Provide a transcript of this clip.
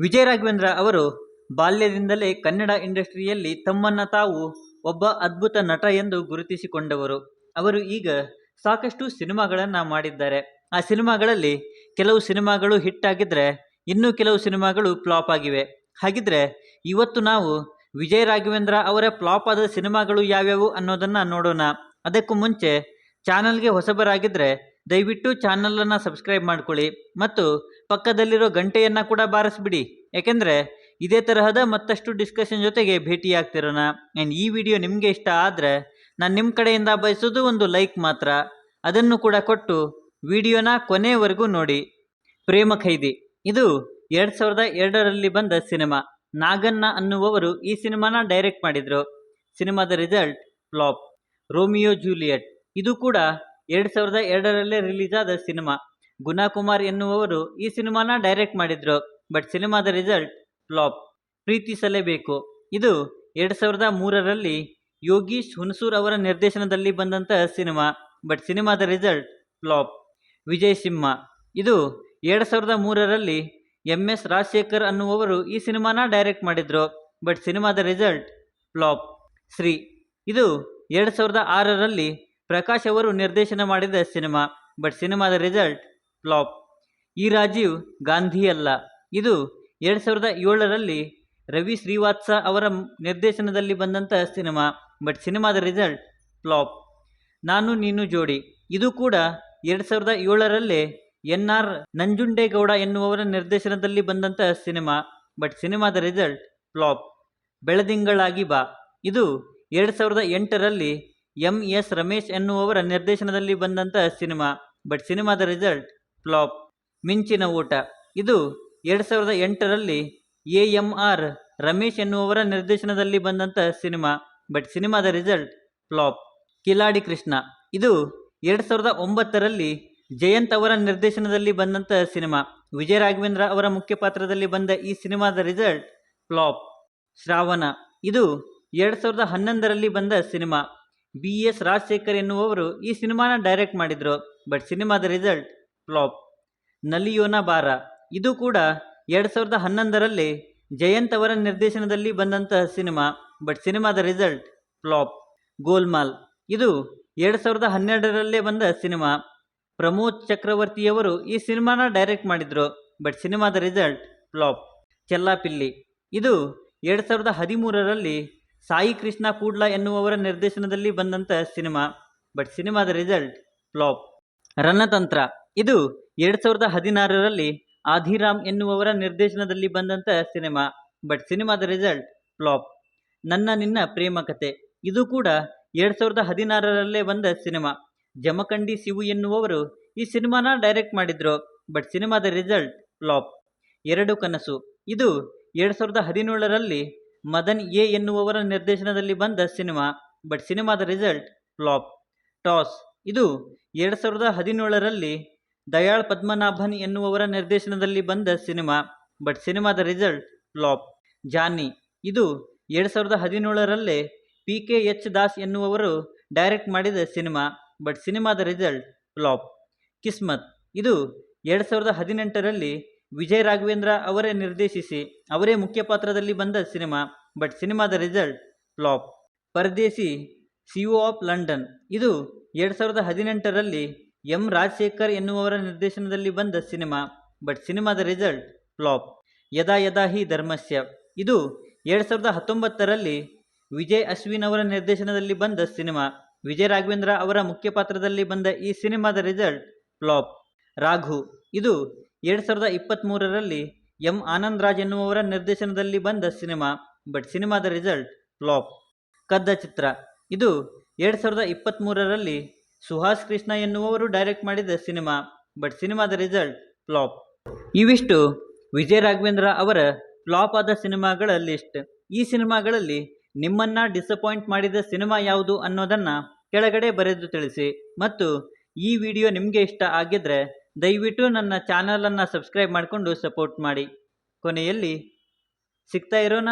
ವಿಜಯ ರಾಘವೇಂದ್ರ ಅವರು ಬಾಲ್ಯದಿಂದಲೇ ಕನ್ನಡ ಇಂಡಸ್ಟ್ರಿಯಲ್ಲಿ ತಮ್ಮನ್ನ ತಾವು ಒಬ್ಬ ಅದ್ಭುತ ನಟ ಎಂದು ಗುರುತಿಸಿಕೊಂಡವರು. ಅವರು ಈಗ ಸಾಕಷ್ಟು ಸಿನಿಮಾಗಳನ್ನು ಮಾಡಿದ್ದಾರೆ. ಆ ಸಿನಿಮಾಗಳಲ್ಲಿ ಕೆಲವು ಸಿನಿಮಾಗಳು ಹಿಟ್ ಆಗಿದ್ರೆ ಇನ್ನೂ ಕೆಲವು ಸಿನಿಮಾಗಳು ಫ್ಲಾಪ್ ಆಗಿವೆ. ಹಾಗಿದ್ರೆ ಇವತ್ತು ನಾವು ವಿಜಯ ರಾಘವೇಂದ್ರ ಅವರ ಫ್ಲಾಪ್ ಆದ ಸಿನಿಮಾಗಳು ಯಾವ್ಯಾವು ಅನ್ನೋದನ್ನ ನೋಡೋಣ. ಅದಕ್ಕೂ ಮುಂಚೆ ಚಾನಲ್ಗೆ ಹೊಸಬರಾಗಿದ್ದರೆ ದಯವಿಟ್ಟು ಚಾನಲನ್ನು ಸಬ್ಸ್ಕ್ರೈಬ್ ಮಾಡ್ಕೊಳ್ಳಿ ಮತ್ತು ಪಕ್ಕದಲ್ಲಿರೋ ಗಂಟೆಯನ್ನು ಕೂಡ ಬಾರಿಸ್ಬಿಡಿ. ಯಾಕೆಂದರೆ ಇದೇ ತರಹದ ಮತ್ತಷ್ಟು ಡಿಸ್ಕಷನ್ ಜೊತೆಗೆ ಭೇಟಿಯಾಗ್ತಿರೋಣ. ಆ್ಯಂಡ್ ಈ ವಿಡಿಯೋ ನಿಮಗೆ ಇಷ್ಟ ಆದರೆ ನಾನು ನಿಮ್ಮ ಕಡೆಯಿಂದ ಬಯಸೋದು ಒಂದು ಲೈಕ್ ಮಾತ್ರ. ಅದನ್ನು ಕೂಡ ಕೊಟ್ಟು ವಿಡಿಯೋನ ಕೊನೆಯವರೆಗೂ ನೋಡಿ. ಪ್ರೇಮ ಖೈದಿ. ಇದು ಎರಡು ಸಾವಿರದ ಎರಡರಲ್ಲಿ ಬಂದ ಸಿನಿಮಾ. ನಾಗಣ್ಣ ಅನ್ನುವವರು ಈ ಸಿನಿಮಾನ ಡೈರೆಕ್ಟ್ ಮಾಡಿದರು. ಸಿನಿಮಾದ ರಿಸಲ್ಟ್ ಫ್ಲಾಪ್. Romeo Juliet. ಇದು ಕೂಡ ಎರಡು ಸಾವಿರದ ಎರಡರಲ್ಲೇ ರಿಲೀಸ್ ಆದ ಸಿನಿಮಾ. ಗುಣಕುಮಾರ್ ಎನ್ನುವವರು ಈ ಸಿನಿಮಾನ ಡೈರೆಕ್ಟ್ ಮಾಡಿದ್ರು, ಬಟ್ ಸಿನಿಮಾದ ರಿಸಲ್ಟ್ ಫ್ಲಾಪ್. ಪ್ರೀತಿಸಲೇಬೇಕು ಇದು ಎರಡು ಸಾವಿರದ ಮೂರರಲ್ಲಿ ಯೋಗೀಶ್ ಹುಣಸೂರ್ ಅವರ ನಿರ್ದೇಶನದಲ್ಲಿ ಬಂದಂತಹ ಸಿನಿಮಾ, ಬಟ್ ಸಿನಿಮಾದ ರಿಸಲ್ಟ್ ಫ್ಲಾಪ್. ವಿಜಯ್ ಸಿಂಹ. ಇದು ಎರಡು ಸಾವಿರದ ಮೂರರಲ್ಲಿ ಎಂ ಎಸ್ ರಾಜಶೇಖರ್ ಅನ್ನುವವರು ಈ ಸಿನಿಮಾನ ಡೈರೆಕ್ಟ್ ಮಾಡಿದ್ರು, ಬಟ್ ಸಿನಿಮಾದ ರಿಸಲ್ಟ್ ಫ್ಲಾಪ್. ಶ್ರೀ. ಇದು ಎರಡು ಸಾವಿರದ ಆರರಲ್ಲಿ ಪ್ರಕಾಶ್ ಅವರು ನಿರ್ದೇಶನ ಮಾಡಿದ ಸಿನಿಮಾ, ಬಟ್ ಸಿನಿಮಾದ ರಿಸಲ್ಟ್ ಫ್ಲಾಪ್. ಈ ರಾಜೀವ್ ಗಾಂಧಿ ಅಲ್ಲ ಇದು ಎರಡು ಸಾವಿರದ ಏಳರಲ್ಲಿ ರವಿ ಶ್ರೀವಾತ್ಸ ಅವರ ನಿರ್ದೇಶನದಲ್ಲಿ ಬಂದಂಥ ಸಿನಿಮಾ, ಬಟ್ ಸಿನಿಮಾದ ರಿಸಲ್ಟ್ ಫ್ಲಾಪ್. ನಾನು, ನೀನು, ಜೋಡಿ. ಇದು ಕೂಡ ಎರಡು ಸಾವಿರದ ಏಳರಲ್ಲೇ ಎನ್ ಆರ್ ನಂಜುಂಡೇಗೌಡ ಎನ್ನುವವರ ನಿರ್ದೇಶನದಲ್ಲಿ ಬಂದಂಥ ಸಿನಿಮಾ, ಬಟ್ ಸಿನಿಮಾದ ರಿಸಲ್ಟ್ ಫ್ಲಾಪ್. ಬೆಳದಿಂಗಳಾಗಿ ಬಾ. ಇದು ಎರಡು ಸಾವಿರದ ಎಂಟರಲ್ಲಿ ಎಂ ಎಸ್ ರಮೇಶ್ ಎನ್ನುವವರ ನಿರ್ದೇಶನದಲ್ಲಿ ಬಂದಂಥ ಸಿನಿಮಾ, ಬಟ್ ಸಿನಿಮಾದ ರಿಸಲ್ಟ್ ಫ್ಲಾಪ್. ಮಿಂಚಿನ ಊಟ. ಇದು ಎರಡು ಸಾವಿರದ ಎಂಟರಲ್ಲಿ ಎ ಎಂ ಆರ್ ರಮೇಶ್ ಎನ್ನುವವರ ನಿರ್ದೇಶನದಲ್ಲಿ ಬಂದಂಥ ಸಿನಿಮಾ, ಬಟ್ ಸಿನಿಮಾದ ರಿಸಲ್ಟ್ ಫ್ಲಾಪ್. ಕಿಲಾಡಿ ಕೃಷ್ಣ. ಇದು ಎರಡು ಸಾವಿರದ ಒಂಬತ್ತರಲ್ಲಿ ಜಯಂತ್ ಅವರ ನಿರ್ದೇಶನದಲ್ಲಿ ಬಂದಂಥ ಸಿನಿಮಾ, ವಿಜಯ ರಾಘವೇಂದ್ರ ಅವರ ಮುಖ್ಯ ಪಾತ್ರದಲ್ಲಿ ಬಂದ ಈ ಸಿನಿಮಾದ ರಿಸಲ್ಟ್ ಫ್ಲಾಪ್. ಶ್ರಾವಣ. ಇದು ಎರಡು ಸಾವಿರದ ಹನ್ನೊಂದರಲ್ಲಿ ಬಂದ ಸಿನಿಮಾ ಬಿ ಎಸ್ ರಾಜಶೇಖರ್ ಎನ್ನುವವರು ಈ ಸಿನಿಮಾನ ಡೈರೆಕ್ಟ್ ಮಾಡಿದ್ರು ಬಟ್ ಸಿನಿಮಾದ ರಿಸಲ್ಟ್ ಫ್ಲಾಪ್ ನಲಿಯೋನ ಬಾರ ಇದು ಕೂಡ ಎರಡು ಸಾವಿರದ ಹನ್ನೊಂದರಲ್ಲಿ ಜಯಂತ್ ಅವರ ನಿರ್ದೇಶನದಲ್ಲಿ ಬಂದಂತಹ ಸಿನಿಮಾ ಬಟ್ ಸಿನಿಮಾದ ರಿಸಲ್ಟ್ ಫ್ಲಾಪ್ ಗೋಲ್ಮಾಲ್. ಇದು ಎರಡು ಸಾವಿರದ ಹನ್ನೆರಡರಲ್ಲೇ ಬಂದ ಸಿನಿಮಾ. ಪ್ರಮೋದ್ ಚಕ್ರವರ್ತಿಯವರು ಈ ಸಿನಿಮಾನ ಡೈರೆಕ್ಟ್ ಮಾಡಿದ್ರು ಬಟ್ ಸಿನಿಮಾದ ರಿಸಲ್ಟ್ ಫ್ಲಾಪ್ ಚೆಲ್ಲಾಪಿಲ್ಲಿ. ಇದು ಎರಡು ಸಾವಿರದ ಹದಿಮೂರರಲ್ಲಿ ಸಾಯಿ ಕೃಷ್ಣ ಕೂಡ್ಲ ಎನ್ನುವವರ ನಿರ್ದೇಶನದಲ್ಲಿ ಬಂದಂಥ ಸಿನಿಮಾ, ಬಟ್ ಸಿನಿಮಾದ ರಿಸಲ್ಟ್ ಫ್ಲಾಪ್. ರಣತಂತ್ರ. ಇದು ಎರಡು ಸಾವಿರದ ಹದಿನಾರರಲ್ಲಿ ಆಧಿರಾಮ್ ಎನ್ನುವವರ ನಿರ್ದೇಶನದಲ್ಲಿ ಬಂದಂಥ ಸಿನಿಮಾ, ಬಟ್ ಸಿನಿಮಾದ ರಿಸಲ್ಟ್ ಫ್ಲಾಪ್. ನನ್ನ ನಿನ್ನ ಪ್ರೇಮ ಕತೆ. ಇದು ಕೂಡ ಎರಡು ಸಾವಿರದ ಹದಿನಾರರಲ್ಲೇ ಬಂದ ಸಿನಿಮಾ. ಜಮಖಂಡಿ ಶಿವು ಎನ್ನುವವರು ಈ ಸಿನಿಮಾನ ಡೈರೆಕ್ಟ್ ಮಾಡಿದ್ರು, ಬಟ್ ಸಿನಿಮಾದ ರಿಸಲ್ಟ್ ಫ್ಲಾಪ್. ಎರಡು ಕನಸು. ಇದು ಎರಡು ಸಾವಿರದ ಹದಿನೇಳರಲ್ಲಿ ಮದನ್ ಎ ಎನ್ನುವವರ ನಿರ್ದೇಶನದಲ್ಲಿ ಬಂದ ಸಿನಿಮಾ, ಬಟ್ ಸಿನಿಮಾದ ರಿಸಲ್ಟ್ ಫ್ಲಾಪ್. ಟಾಸ್. ಇದು ಎರಡು ಸಾವಿರದ ಹದಿನೇಳರಲ್ಲಿ ದಯಾಳ್ ಪದ್ಮನಾಭನ್ ಎನ್ನುವವರ ನಿರ್ದೇಶನದಲ್ಲಿ ಬಂದ ಸಿನಿಮಾ, ಬಟ್ ಸಿನಿಮಾದ ರಿಸಲ್ಟ್ ಫ್ಲಾಪ್. ಜಾನಿ ಇದು ಎರಡು ಸಾವಿರದ ಹದಿನೇಳರಲ್ಲೇ ಪಿ ಕೆ ಎಚ್. ದಾಸ್ ಎನ್ನುವವರು ಡೈರೆಕ್ಟ್ ಮಾಡಿದ ಸಿನಿಮಾ, ಬಟ್ ಸಿನಿಮಾದ ರಿಸಲ್ಟ್ ಫ್ಲಾಪ್. ಕಿಸ್ಮತ್. ಇದು ಎರಡು ಸಾವಿರದ ಹದಿನೆಂಟರಲ್ಲಿ ವಿಜಯ್ ರಾಘವೇಂದ್ರ ಅವರೇ ನಿರ್ದೇಶಿಸಿ, ಅವರೇ ಮುಖ್ಯ ಪಾತ್ರದಲ್ಲಿ ಬಂದ ಸಿನಿಮಾ, ಬಟ್ ಸಿನಿಮಾದ result flop. Paradesi CO of London. ಇದು ಎರಡು ಸಾವಿರದ ಹದಿನೆಂಟರಲ್ಲಿ ಎಂ ರಾಜಶೇಖರ್ ಎನ್ನುವವರ ನಿರ್ದೇಶನದಲ್ಲಿ ಬಂದ ಸಿನಿಮಾ, ಬಟ್ ಸಿನಿಮಾದ ರಿಸಲ್ಟ್ ಫ್ಲಾಪ್. ಯದಾ ಯದಾ ಹಿ ಧರ್ಮಸ್ಯ. ಇದು ಎರಡು ಸಾವಿರದ ಹತ್ತೊಂಬತ್ತರಲ್ಲಿ ವಿಜಯ್ ಅಶ್ವಿನ್ ಅವರ ನಿರ್ದೇಶನದಲ್ಲಿ ಬಂದ ಸಿನಿಮಾ, ವಿಜಯ್ ರಾಘವೇಂದ್ರ ಅವರ ಮುಖ್ಯ ಪಾತ್ರದಲ್ಲಿ ಬಂದ ಈ ಸಿನಿಮಾದ ರಿಸಲ್ಟ್ ಫ್ಲಾಪ್. ರಾಘು. ಇದು ಎರಡು ಸಾವಿರದ ಇಪ್ಪತ್ತ್ಮೂರರಲ್ಲಿ ಎಂ ಆನಂದ್ ರಾಜ್ ಎನ್ನುವವರ ನಿರ್ದೇಶನದಲ್ಲಿ ಬಂದ ಸಿನಿಮಾ, ಬಟ್ ಸಿನಿಮಾದ ರಿಸಲ್ಟ್ ಫ್ಲಾಪ್. ಕದ್ದ ಚಿತ್ರ. ಇದು ಎರಡು ಸಾವಿರದ ಇಪ್ಪತ್ತ್ಮೂರರಲ್ಲಿ ಸುಹಾಸ್ ಕೃಷ್ಣ ಎನ್ನುವವರು ಡೈರೆಕ್ಟ್ ಮಾಡಿದ ಸಿನಿಮಾ, ಬಟ್ ಸಿನಿಮಾದ ರಿಸಲ್ಟ್ ಫ್ಲಾಪ್. ಇವಿಷ್ಟು. ವಿಜಯ ರಾಘವೇಂದ್ರ ಅವರ ಫ್ಲಾಪ್ ಆದ ಸಿನಿಮಾಗಳ ಲಿಸ್ಟ್. ಈ ಸಿನಿಮಾಗಳಲ್ಲಿ ನಿಮ್ಮನ್ನ ಡಿಸಪಾಯಿಂಟ್ ಮಾಡಿದ ಸಿನಿಮಾ ಯಾವುದು ಅನ್ನೋದನ್ನು ಕೆಳಗಡೆ ಬರೆದು ತಿಳಿಸಿ. ಮತ್ತು ಈ ವಿಡಿಯೋ ನಿಮಗೆ ಇಷ್ಟ ಆಗಿದ್ರೆ ದಯವಿಟ್ಟು ನನ್ನ ಚಾನಲನ್ನು ಸಬ್ಸ್ಕ್ರೈಬ್ ಮಾಡಿಕೊಂಡು ಸಪೋರ್ಟ್ ಮಾಡಿ. ಕೊನೆಯಲ್ಲಿ ಸಿಗ್ತಾ ಇರೋಣ